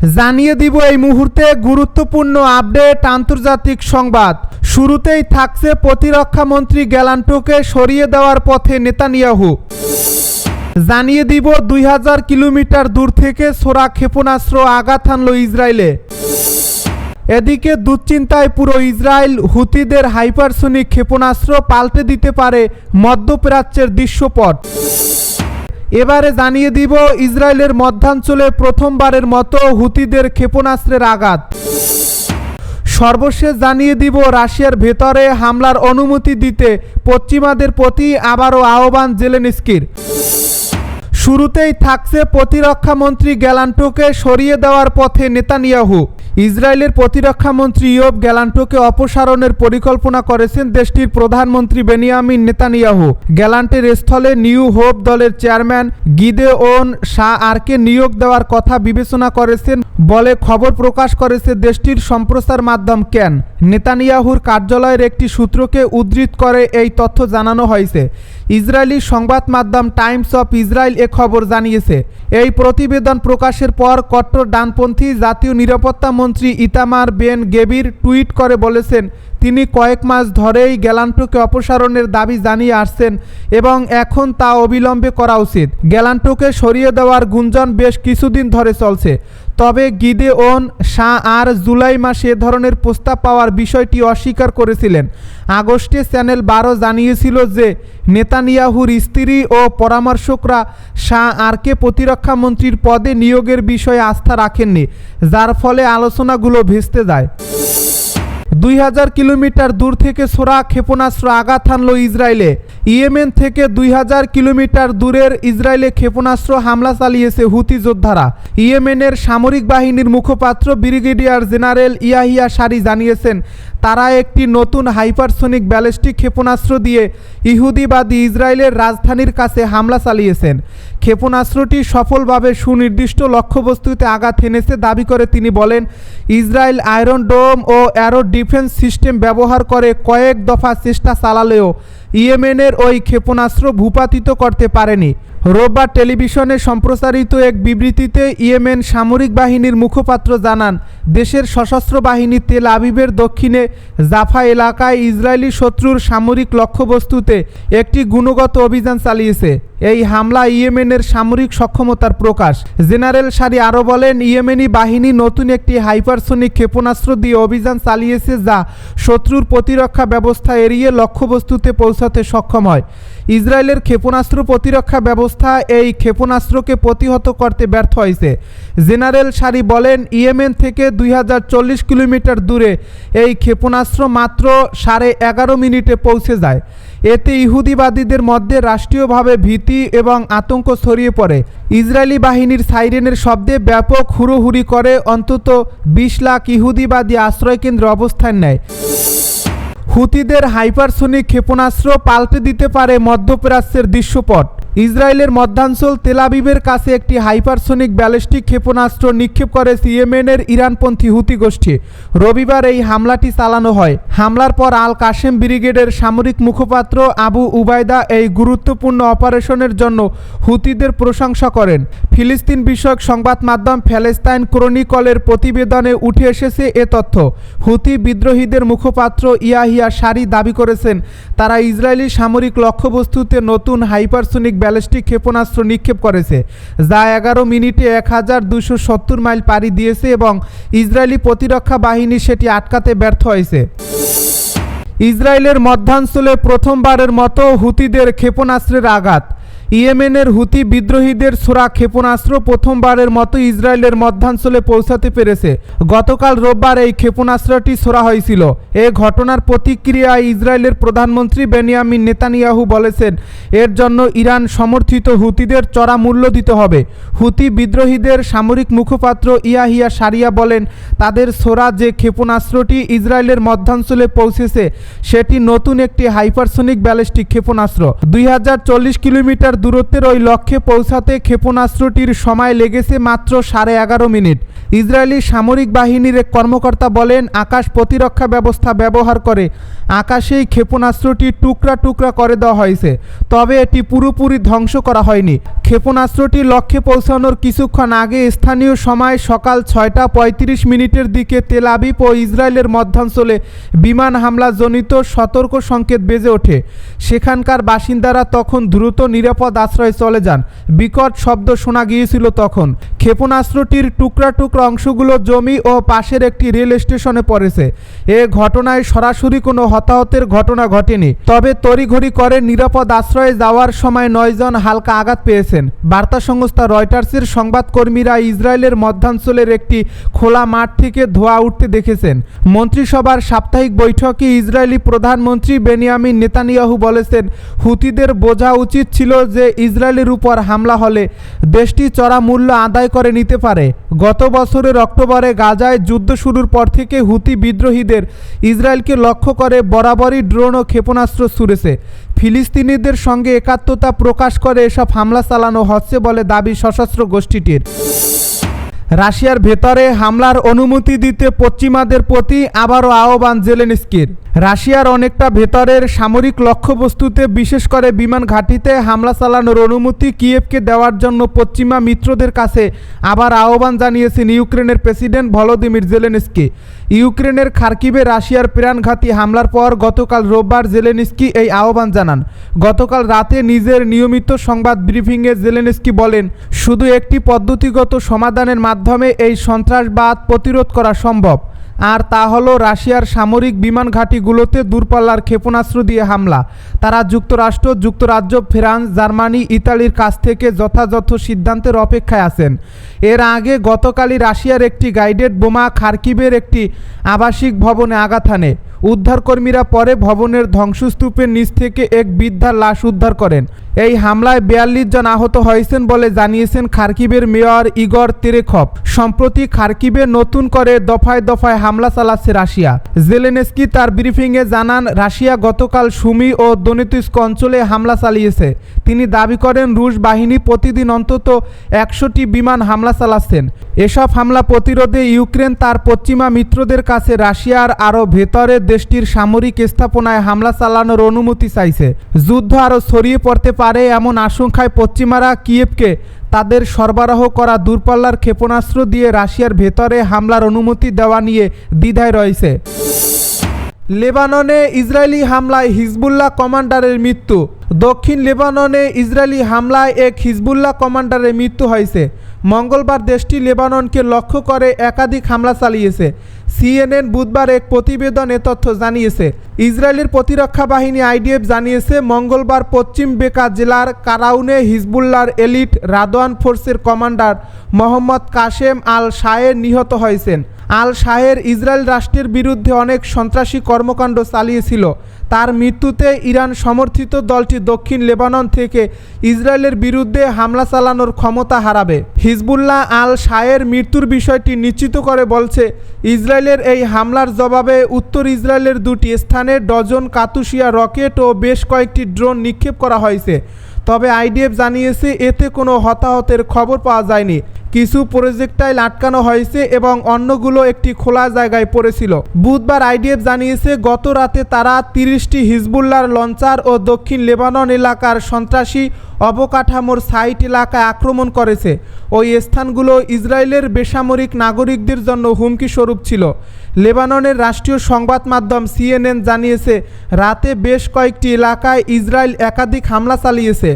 জানিয়ে দিব এই মুহূর্তে গুরুত্বপূর্ণ আপডেট আন্তর্জাতিক সংবাদ। শুরুতেই থাকছে প্রতিরক্ষা মন্ত্রী গ্যালান্টোকে সরিয়ে দেওয়ার পথে নেতানিয়াহু। জানিয়ে দিব দুই হাজার কিলোমিটার দূর থেকে সোরা ক্ষেপণাস্ত্র আঘাত হানল ইসরায়েলে। এদিকে দুশ্চিন্তায় পুরো ইসরায়েল হুতিদের হাইপারসোনিক ক্ষেপণাস্ত্র পাল্টে দিতে পারে মধ্যপ্রাচ্যের দৃশ্যপট। এবারে জানিয়ে দিব ইসরায়েলের মধ্যাঞ্চলে প্রথমবারের মতো হুতিদের ক্ষেপণাস্ত্রের আঘাত। সর্বশেষ জানিয়ে দিব রাশিয়ার ভেতরে হামলার অনুমতি দিতে পশ্চিমাদের প্রতি আবারও আহ্বান জেলেনস্কির। শুরুতেই থাকছে প্রতিরক্ষা মন্ত্রী গ্যালান্টোকে সরিয়ে দেওয়ার পথে নেতানিয়াহু। ইসরায়েলের প্রতিরক্ষা মন্ত্রী ইয়ব গ্যালান্টোকে অপসারণের পরিকল্পনা করেছেন দেশটির প্রধানমন্ত্রী বেনিয়ামিন নেতানিয়াহু। গ্যালান্টের স্থলে নিউ হোপ দলের চেয়ারম্যান গিদে ওন শাহ আরকে নিয়োগ দেওয়ার কথা বিবেচনা করেছেন বলে খবর প্রকাশ করেছে দেশটির সম্প্রচার মাধ্যম ক্যান। নেতানিয়াহুর কার্যালয়ের একটি সূত্রকে উদ্ধৃত করে এই তথ্য জানানো হয়েছে। ইসরায়েলি সংবাদ মাধ্যম টাইমস অফ ইসরায়েল এ খবর জানিয়েছে। এই প্রতিবেদন প্রকাশের পর কট্টর ডানপন্থী জাতীয় নিরাপত্তা মন্ত্রী ইতামার বেন গেবির টুইট করে বলেছেন, তিনি কয়েক মাস ধরেই গ্যালান্টোকে অপসারণের দাবি জানিয়ে আসছেন এবং এখন তা অবিলম্বে করা উচিত। গ্যালান্টোকে সরিয়ে দেওয়ার গুঞ্জন বেশ কিছুদিন ধরে চলছে। তবে গিদেওন শাহ আর জুলাই মাসে এ ধরনের প্রস্তাব পাওয়ার বিষয়টি অস্বীকার করেছিলেন। আগস্টে চ্যানেল বারো জানিয়েছিল যে, নেতানিয়াহুর স্ত্রী ও পরামর্শকরা শাহ আরকে প্রতিরক্ষামন্ত্রীর পদে নিয়োগের বিষয়ে আস্থা রাখেননি, যার ফলে আলোচনাগুলো ভেস্তে যায়। দুই হাজার কিলোমিটার দূর থেকে সোরা ক্ষেপণাস্ত্র আঘাত হানল ইসরায়েলে। ইয়েমেন থেকে দুই হাজার কিলোমিটার দূরের ইসরায়েলে ক্ষেপণাস্ত্র হামলা চালিয়েছে হুতি যোদ্ধারা। ইয়েমেনের সামরিক বাহিনীর মুখপাত্র ব্রিগেডিয়ার জেনারেল ইয়াহিয়া সারি জানিয়েছেন, তারা একটি নতুন হাইপারসোনিক ব্যালিস্টিক ক্ষেপণাস্ত্র দিয়ে ইহুদিবাদী ইসরায়েলের রাজধানীর কাছে হামলা চালিয়েছেন। ক্ষেপণাস্ত্রটি সফলভাবে সুনির্দিষ্ট লক্ষ্যবস্তুতে আঘাত এনেছে দাবি করে তিনি বলেন, ইসরায়েল আয়রন ডোম ও অ্যারো ডিফেন্স সিস্টেম ব্যবহার করে কয়েক দফা চেষ্টা চালালেও ইয়েমেনের ওই ক্ষেপণাস্ত্র ভূপাতিত করতে পারেনি। রোববার টেলিভিশনে সম্প্রচারিত এক বিবৃতিতে ইয়েমেন সামরিক বাহিনীর মুখপাত্র জানান, দেশের সশস্ত্র বাহিনী তেল আবিবের দক্ষিণে জাফা এলাকায় ইসরায়েলি শত্রুর সামরিক লক্ষ্যবস্তুতে একটি গুণগত অভিযান চালিয়েছে। এই হামলা ইয়েমেনের সামরিক সক্ষমতার প্রকাশ। জেনারেল সারি আরও বলেন, ইয়েমেনি বাহিনী নতুন একটি হাইপারসোনিক ক্ষেপণাস্ত্র দিয়ে অভিযান চালিয়েছে যা শত্রুর প্রতিরক্ষা ব্যবস্থা এড়িয়ে লক্ষ্যবস্তুতে পৌঁছাতে সক্ষম হয়। ইসরায়েলের ক্ষেপণাস্ত্র প্রতিরক্ষা ব্যবস্থা এই ক্ষেপণাস্ত্রকে প্রতিহত করতে ব্যর্থ হয়েছে। জেনারেল সারি বলেন, ইয়েমেন থেকে দুই হাজার চল্লিশ কিলোমিটার দূরে এই ক্ষেপণাস্ত্র মাত্র সাড়ে এগারো মিনিটে পৌঁছে যায়। এতে ইহুদিবাদীদের মধ্যে রাষ্ট্রীয়ভাবে ভীতি এবং আতঙ্ক ছড়িয়ে পড়ে। ইসরায়েলি বাহিনীর সাইরেনের শব্দে ব্যাপক হুড়োহুড়ি করে, অন্তত বিশ লাখ ইহুদিবাদী আশ্রয়কেন্দ্রে অবস্থান নেয়। হুতিদের হাইপারসোনিক ক্ষেপণাস্ত্র পাল্টে দিতে পারে মধ্যপ্রাচ্যের দৃশ্যপট। ইসরায়েলের মধ্যাঞ্চল তেলাবিবের কাছে একটি হাইপারসোনিক ব্যালিস্টিক ক্ষেপণাস্ত্র নিক্ষেপ করে সিয়েমেনের ইরানপন্থী হুতি গোষ্ঠী। রবিবার এই হামলাটি চালানো হয়। হামলার পর আল কাশেম ব্রিগেডের সামরিক মুখপাত্র আবু উবায়দা এই গুরুত্বপূর্ণ অপারেশনের জন্য হুতিদের প্রশংসা করেন। ফিলিস্তিন বিষয়ক সংবাদ মাধ্যম ফ্যালেস্তাইন ক্রনিকলের প্রতিবেদনে উঠে এসেছে এ তথ্য। হুতি বিদ্রোহীদের মুখপাত্র ইয়াহিয়া সারি দাবি করেছেন, তারা ইসরায়েলি সামরিক লক্ষ্যবস্তুতে নতুন হাইপারসোনিক ব্যালিস্টিক ক্ষেপণাস্ত্র নিক্ষেপ করেছে, যা এগারো মিনিটে এক হাজার দুশো সত্তর মাইল পাড়ি দিয়েছে এবং ইসরায়েলি প্রতিরক্ষা বাহিনী সেটি আটকাতে ব্যর্থ হয়েছে। ইসরায়েলের মধ্যাঞ্চলে প্রথমবারের মতো হুতিদের ক্ষেপণাস্ত্রের আঘাত। ইয়েমেনের হুতি বিদ্রোহীদের ছোড়া ক্ষেপণাস্ত্র প্রথমবারের মতো ইসরায়েলের মধ্যাঞ্চলে পৌঁছাতে পেরেছে। গতকাল রোববার এই ক্ষেপণাস্ত্রটি ছোড়া হয়েছিল। এ ঘটনার প্রতিক্রিয়ায় ইসরায়েলের প্রধানমন্ত্রী বেনিয়ামিন নেতানিয়াহু বলেছেন, এর জন্য ইরান সমর্থিত হুতিদের চড়া মূল্য দিতে হবে। হুতি বিদ্রোহীদের সামরিক মুখপাত্র ইয়াহিয়া সারিয়া বলেন, তাদের ছোড়া যে ক্ষেপণাস্ত্রটি ইসরায়েলের মধ্যাঞ্চলে পৌঁছেছে, সেটি নতুন একটি হাইপারসোনিক ব্যালিস্টিক ক্ষেপণাস্ত্র। দুই হাজার চল্লিশ কিলোমিটার দূরত্বের ওই লক্ষ্যে পৌঁছাতে ক্ষেপণাস্ত্রটির সময় লেগেছে মাত্র সাড়ে এগারো মিনিট। ইসরায়েলি সামরিক বাহিনীর এক কর্মকর্তা বলেন, আকাশ প্রতিরক্ষা ব্যবস্থা ব্যবহার করে আকাশেই ক্ষেপণাস্ত্রটি টুকরা টুকরা করে দেওয়া হয়েছে, তবে এটি পুরোপুরি ধ্বংস করা হয়নি। ক্ষেপণাস্ত্রটি লক্ষ্যে পৌঁছানোর কিছুক্ষণ আগে স্থানীয় সময় সকাল ছয়টা পঁয়ত্রিশ মিনিটের দিকে তেল আবিব ও ইসরায়েলের মধ্যাঞ্চলে বিমান হামলা জনিত সতর্ক সংকেত বেজে ওঠে। সেখানকার বাসিন্দারা তখন দ্রুত নিরাপদ আশ্রয়ে চলে যান। বিকট শব্দ শোনা গিয়েছিল তখন। ক্ষেপণাস্ত্রটির টুকরা টুকরা অংশগুলো জমি ও পাশের একটি রেল স্টেশনে পড়েছে। এ ঘটনায় সরাসরি কোনো হতাহতের ঘটনা ঘটেনি। তবে তড়িঘড়ি করে নিরাপদ আশ্রয়ে যাওয়ার সময় নয়জন হালকা আঘাত পেয়েছেন। বার্তা সংস্থা রয়টার্সের সংবাদকর্মীরা ইসরায়েলের মধ্যাঞ্চলের একটি খোলা মাঠ থেকে ধোঁয়া উঠতে দেখেছেন। মন্ত্রিসভার সাপ্তাহিক বৈঠকে ইসরায়েলি প্রধানমন্ত্রী বেনিয়ামিন নেতানিয়াহু বলেছেন, হুতিদের বোঝা উচিত ছিল যে ইসরায়েলের উপর হামলা হলে দেশটি চড়া মূল্য আদায় করে নিতে পারে। গত বছরের অক্টোবরে গাজায় যুদ্ধ শুরুর পর থেকে হুতি বিদ্রোহীদের ইসরায়েলকে লক্ষ্য করে বরাবরই ড্রোন ও ক্ষেপণাস্ত্র ছুড়েছে। ফিলিস্তিনিদের সঙ্গে একাত্মতা প্রকাশ করে এসব হামলা চালানো হচ্ছে বলে দাবি সশস্ত্র গোষ্ঠীটির। রাশিয়ার ভেতরে হামলার অনুমতি দিতে পশ্চিমাদের প্রতি আবারও আহ্বান জেলেনস্কির। রাশিয়ার অনেকটা ভেতরের সামরিক লক্ষ্যবস্তুতে, বিশেষ করে বিমান ঘাঁটিতে হামলা চালানোর অনুমতি কিয়েভকে দেওয়ার জন্য পশ্চিমা মিত্রদের কাছে আবার আহ্বান জানিয়েছেন ইউক্রেনের প্রেসিডেন্ট ভলোদিমির জেলেনস্কি। ইউক্রেনের খার্কিবে রাশিয়ার প্রাণঘাতী হামলার পর গতকাল রোববার জেলেনস্কি এই আহ্বান জানান। গতকাল রাতে নিজের নিয়মিত সংবাদ ব্রিফিংয়ে জেলেনস্কি বলেন, শুধু একটি পদ্ধতিগত সমাধানের মাধ্যমে এই সন্ত্রাসবাদ প্রতিরোধ করা সম্ভব। আর তা হলো রাশিয়ার সামরিক বিমান ঘাঁটিগুলোতে দূরপাল্লার ক্ষেপণাস্ত্র দিয়ে হামলা। তারা যুক্তরাষ্ট্র, যুক্তরাজ্য, ফ্রান্স, জার্মানি, ইতালির কাছ থেকে যথাযথ সিদ্ধান্তের অপেক্ষায় আছেন। এর আগে গতকালই রাশিয়ার একটি গাইডেড বোমা খার্কিবের একটি আবাসিক ভবনে আঘাত উদ্ধারকর্মীরা পরে ভবনের ধ্বংসস্তূপের নিচ থেকে এক বৃদ্ধার লাশ উদ্ধার করেন। এই হামলায় বিয়াল্লিশ জন আহত হয়েছেন বলে জানিয়েছেন খার্কিবের মেয়র ইগর তেরেখভ সম্প্রতি খার্কিবে নতুন করে দফায় দফায় হামলা চালাচ্ছে রাশিয়া। জেলেনেস্কি তার ব্রিফিংয়ে জানান, রাশিয়া গতকাল সুমি ও দনেতুস্ক অঞ্চলে হামলা চালিয়েছে। তিনি দাবি করেন, রুশ বাহিনী প্রতিদিন অন্তত একশোটি বিমান হামলা চালাচ্ছেন। এসব হামলা প্রতিরোধে ইউক্রেন তার পশ্চিমা মিত্রদের কাছে রাশিয়ার আরও ভেতরে দেশটির সামরিক স্থাপনায় হামলা চালানোর অনুমতি চাইছে। যুদ্ধ আরও ছড়িয়ে পড়তে পারে এমন আশঙ্কায় পশ্চিমারা কিয়েভকে তাদের সরবরাহ করা দূরপাল্লার ক্ষেপণাস্ত্র দিয়ে রাশিয়ার ভেতরে হামলার অনুমতি দেওয়া নিয়ে দ্বিধায় রয়েছে। লেবাননে ইসরায়েলি হামলায় হিজবুল্লাহ কমান্ডারের মৃত্যু। দক্ষিণ লেবাননে ইসরায়েলি হামলায় এক হিজবুল্লাহ কমান্ডারের মৃত্যু হয়েছে। মঙ্গলবার দেশটি লেবাননকে লক্ষ্য করে একাধিক হামলা চালিয়েছে। সিএনএন বুধবার এক প্রতিবেদনে তথ্য জানিয়েছে। ইসরায়েলের প্রতিরক্ষা বাহিনী আইডিএফ জানিয়েছে, মঙ্গলবার পশ্চিম বেকা জেলার কারাউনে হিজবুল্লার এলিট রাদওয়ান ফোর্সের commander Mohammad Kassem al Shayer নিহত হয়েছেন। আল শাহের ইসরায়েল রাষ্ট্রের বিরুদ্ধে অনেক সন্ত্রাসী কর্মকাণ্ড চালিয়েছিল। তার মৃত্যুতে ইরান সমর্থিত দলটি দক্ষিণ লেবানন থেকে ইসরায়েলের বিরুদ্ধে হামলা চালানোর ক্ষমতা হারাবে। হিজবুল্লাহ আল শাহের মৃত্যুর বিষয়টি নিশ্চিত করে বলছে ইসরায়েলের এই হামলার জবাবে উত্তর ইসরায়েলের দুটি স্থানে ডজন কাতুশিয়া রকেট ও বেশ কয়েকটি ড্রোন নিক্ষেপ করা হয়েছে। তবে আইডিএফ জানিয়েছে, এতে কোনো হতাহতের খবর পাওয়া যায়নি। কিছু প্রজেক্টাইল আটকানো হয়েছে এবং অন্যগুলো একটি খোলা জায়গায় পড়েছিল। বুধবার আইডিএফ জানিয়েছে, গত রাতে তারা তিরিশটি হিজবুল্লার লঞ্চার ও দক্ষিণ লেবানন এলাকার সন্ত্রাসী অবকাঠামোর সাইট এলাকায় আক্রমণ করেছে। ওই স্থানগুলো ইসরায়েলের বেসামরিক নাগরিকদের জন্য হুমকি স্বরূপ ছিল। লেবাননের রাষ্ট্রীয় সংবাদ মাধ্যম সিএনএন জানিয়েছে, রাতে বেশ কয়েকটি এলাকায় ইসরায়েল একাধিক হামলা চালিয়েছে।